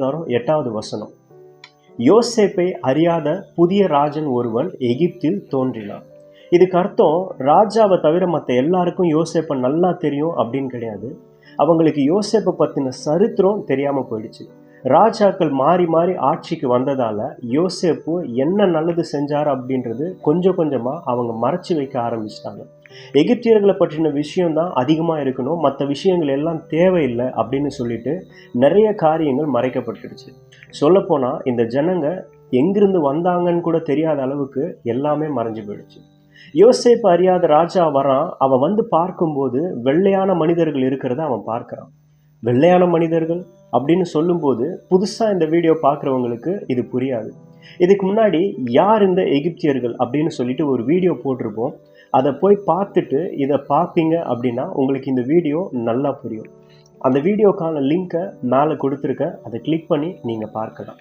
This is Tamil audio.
அதிகாரம் எட்டாவது வசனம். யோசேப்பை அறியாத புதிய ராஜன் ஒருவன் எகிப்தில் தோன்றினான். இதுக்கு அர்த்தம் ராஜாவை தவிர மற்ற எல்லாருக்கும் யோசேப்பை நல்லா தெரியும் அப்படின்னு கிடையாது. அவங்களுக்கு யோசேப்பை பற்றின சரித்திரம் தெரியாமல் போயிடுச்சு. ராஜாக்கள் மாறி மாறி ஆட்சிக்கு வந்ததால் யோசேப்பு என்ன நல்லது செஞ்சார் அப்படின்றது கொஞ்சம் கொஞ்சமாக அவங்க மறைச்சி வைக்க ஆரம்பிச்சிட்டாங்க. எகிப்தியர்களை பற்றின விஷயம் தான் அதிகமாக இருக்கணும் மற்ற விஷயங்கள் எல்லாம் தேவையில்லை அப்படின்னு சொல்லிட்டு நிறைய காரியங்கள் மறைக்கப்பட்டுடுச்சு. சொல்லப்போனால் இந்த ஜனங்க எங்கிருந்து வந்தாங்கன்னு கூட தெரியாத அளவுக்கு எல்லாமே மறைஞ்சு போயிடுச்சு. யோசேப்பு அறியாத ராஜா வரான் அவன் வந்து பார்க்கும்போது வெள்ளையான மனிதர்கள் இருக்கிறத அவன் பார்க்குறான். வெள்ளையான மனிதர்கள் அப்படின்னு சொல்லும்போது புதுசாக இந்த வீடியோ பார்க்குறவங்களுக்கு இது புரியாது. இதுக்கு முன்னாடி யார் இந்த எகிப்தியர்கள் அப்படின்னு சொல்லிட்டு ஒரு வீடியோ போட்டிருப்போம். அதை போய் பார்த்துட்டு இதை பார்ப்பீங்க அப்படின்னா உங்களுக்கு இந்த வீடியோ நல்லா புரியும். அந்த வீடியோக்கான லிங்க்கை மேலே கொடுத்துருக்க அதை கிளிக் பண்ணி நீங்கள் பார்க்கலாம்.